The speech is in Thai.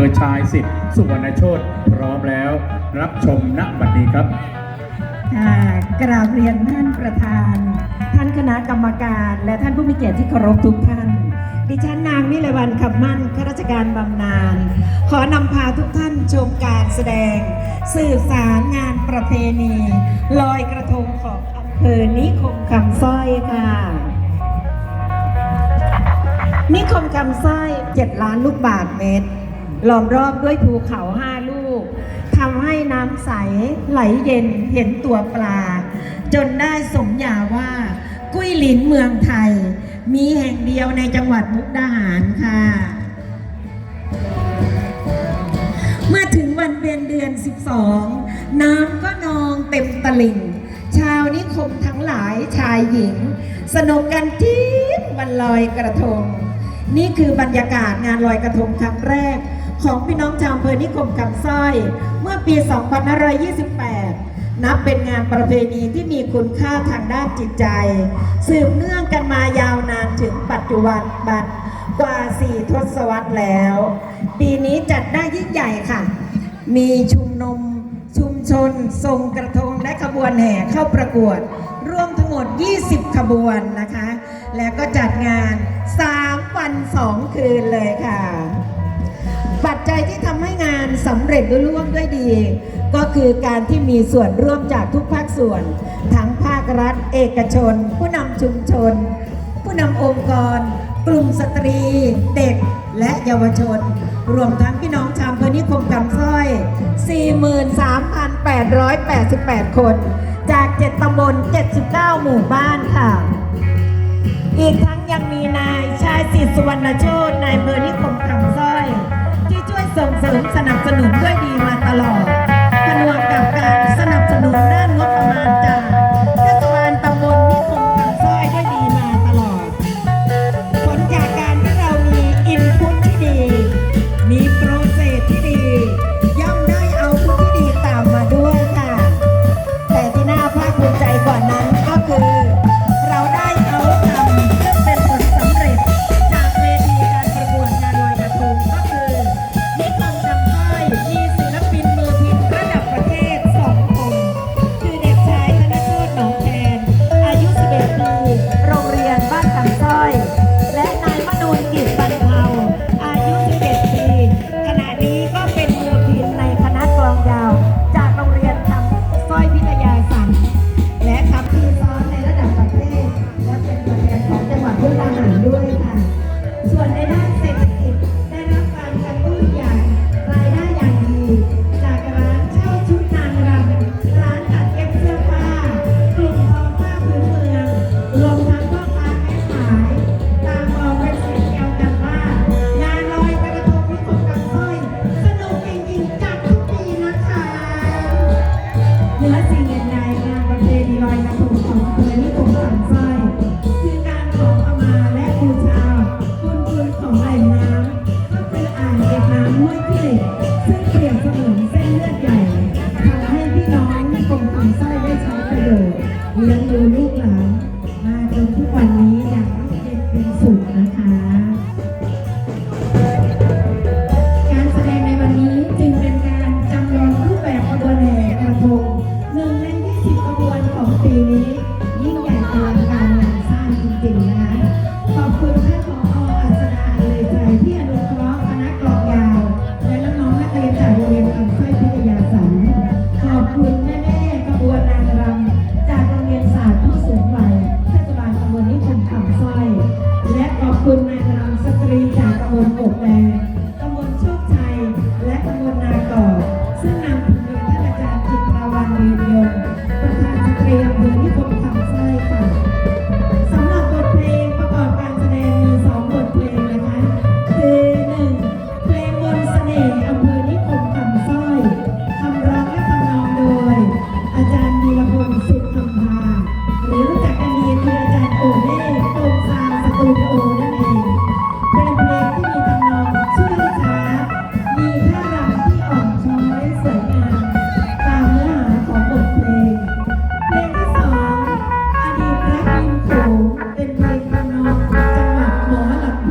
อชายสิทธิ์สุวรรณโชตพร้อมแล้ว รับชมณบัดนี้ครับกราบเรียนท่านประธาน ท่านคณะกรรมการ และท่านผู้มีเกียรติที่เคารพทุกท่าน ดิฉันนางวิไลวันคำมั่นข้าราชการบำนาญขอนำพาทุกท่านชมการแสดง สืบสารงานประเพณี ลอยกระทงของอำเภอนิคมคำสร้อยค่ะ นิคมคำสร้อย 7 ล้านลูกบาทเมตร ล้อมรอบด้วยภูเขาห้าลูกทำให้น้ำใสไหลเย็นเห็นตัวปลา จนได้สมญาว่า กุ้ยหลินเมืองไทย มีแห่งเดียวในจังหวัดมุกดาหารค่ะ เมื่อถึงวันเพ็ญเดือน 12 น้ำก็นองเต็มตลิ่ง ชาวนิคมทั้งหลายชายหญิง สนุกกันจี๊ดวันลอยกระทง นี่คือบรรยากาศงานลอยกระทงครั้งแรก ของพี่น้องชาวอำเภอนิคมคำสร้อย เมื่อปี 2528 นับเป็นงานประเพณีที่มีคุณค่าทางด้านจิตใจ สืบเนื่องกันมายาวนานถึงปัจจุบันบันกว่า 4 ทศวรรษแล้ว ปีนี้จัดได้ยิ่งใหญ่ค่ะ มีชุมนุมชุมชนส่งกระทงและขบวนแห่เข้าประกวดรวมทั้งหมด 20 ขบวนนะคะ แล้วก็จัดงาน 3 วัน 2 คืนเลยค่ะ ปัจจัยที่ทำให้งานสำเร็จรุ่ล่วงด้วยดี ก็คือการที่มีส่วนร่วมจากทุกภาคส่วน ทั้งภาครัฐ เอกชน ผู้นำชุมชน ผู้นำองค์กร กลุ่มสตรี เด็กและเยาวชน รวมทั้งพี่น้องชาวอำเภอนิคมคำสร้อย 43,888 คน จาก 7ตำบล 79 หมู่บ้านค่ะ อีกทั้งยังมีนายชายสิทธิ์สุวรรณโชตนายอำเภอนิคม ส่งเสริมสนับสนุนด้วยดีม เลี้ยงดูลูก คุณนายรำสตรีจากตำบลโกแดงตำบลโชคชัย และตำบลนาเก่อ ซึ่งนำถึงโดยท่านอาจารย์จิตราวันเดียนประธานสตรีอำเภอที่ผม